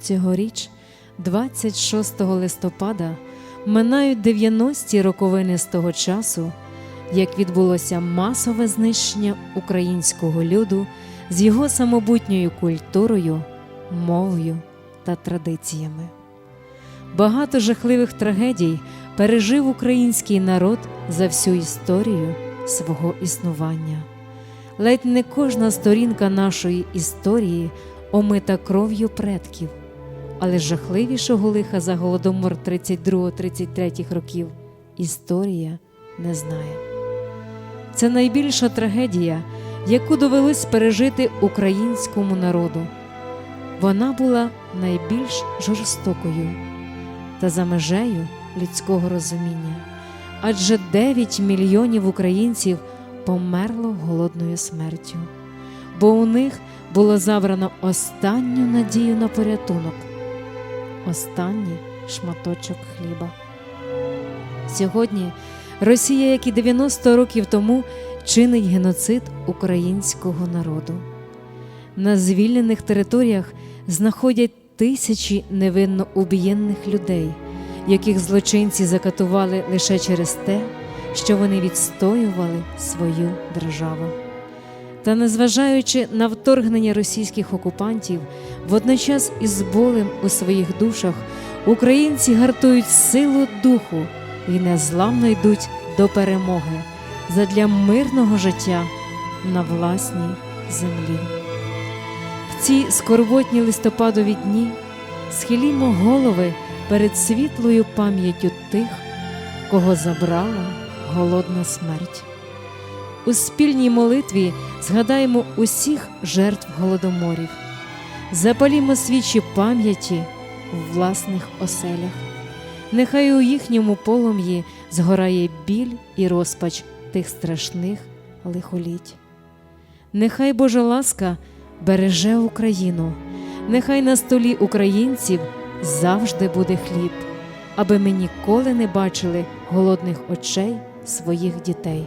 Цьогоріч, 26 листопада, минають 90-ті роковини з того часу, як відбулося масове знищення українського люду з його самобутньою культурою, мовою та традиціями. Багато жахливих трагедій пережив український народ за всю історію свого існування. Ледь не кожна сторінка нашої історії омита кров'ю предків, але жахливішого лиха за голодомор 32-33 років історія не знає. Це найбільша трагедія, яку довелось пережити українському народу. Вона була найбільш жорстокою та за межею людського розуміння, адже 9 мільйонів українців померло голодною смертю, бо у них було забрано останню надію на порятунок, останній шматочок хліба. Сьогодні Росія, як і 90 років тому, чинить геноцид українського народу. На звільнених територіях знаходять тисячі невинно убієнних людей, яких злочинці закатували лише через те, що вони відстоювали свою державу. Та незважаючи на вторгнення російських окупантів, водночас із болем у своїх душах українці гартують силу духу і незламно йдуть до перемоги задля мирного життя на власній землі. В ці скорботні листопадові дні схилімо голови перед світлою пам'яттю тих, кого забрала голодна смерть. У спільній молитві згадаємо усіх жертв голодоморів, запалімо свічі пам'яті в власних оселях. Нехай у їхньому полум'ї згорає біль і розпач тих страшних лихоліть. Нехай Божа ласка береже Україну, нехай на столі українців завжди буде хліб, аби ми ніколи не бачили голодних очей своїх дітей.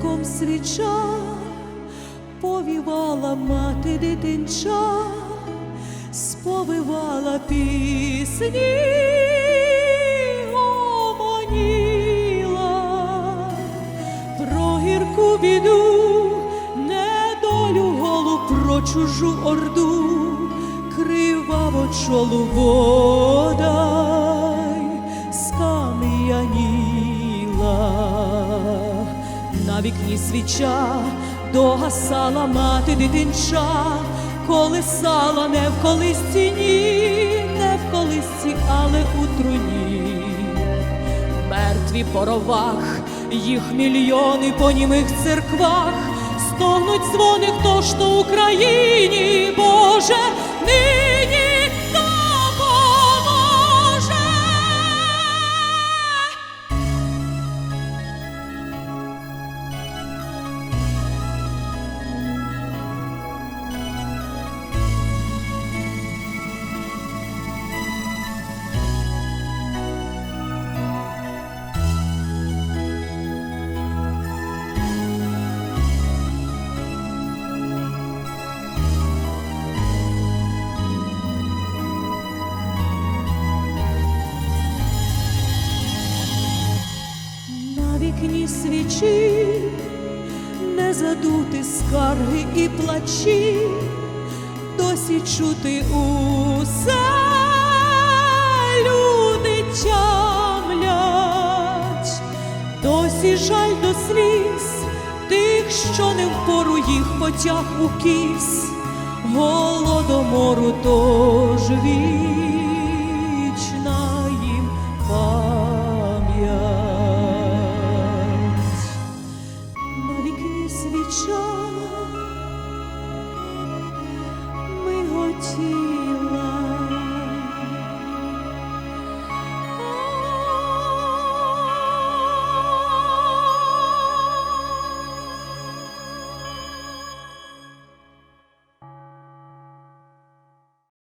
вогником свіча повівала мати дитинча, сповивала пісні, гомоніла про гірку біду, недолю голу про чужу орду, криваво чолу водай, на вікні свіча догасала мати дитинча, колисала не в колисці, ні, не в колисці, але у труні. Мертві по ровах, їх мільйони по німих церквах, стогнуть дзвони, хто ж то Україні, Боже, нині вікні свічі не задути скарги і плачі, досі чути усе. Люди тямлять, досі жаль до сліз тих, що не впору їх потяг у кіс, голодомору, тож вічна На вікні ми миготіє.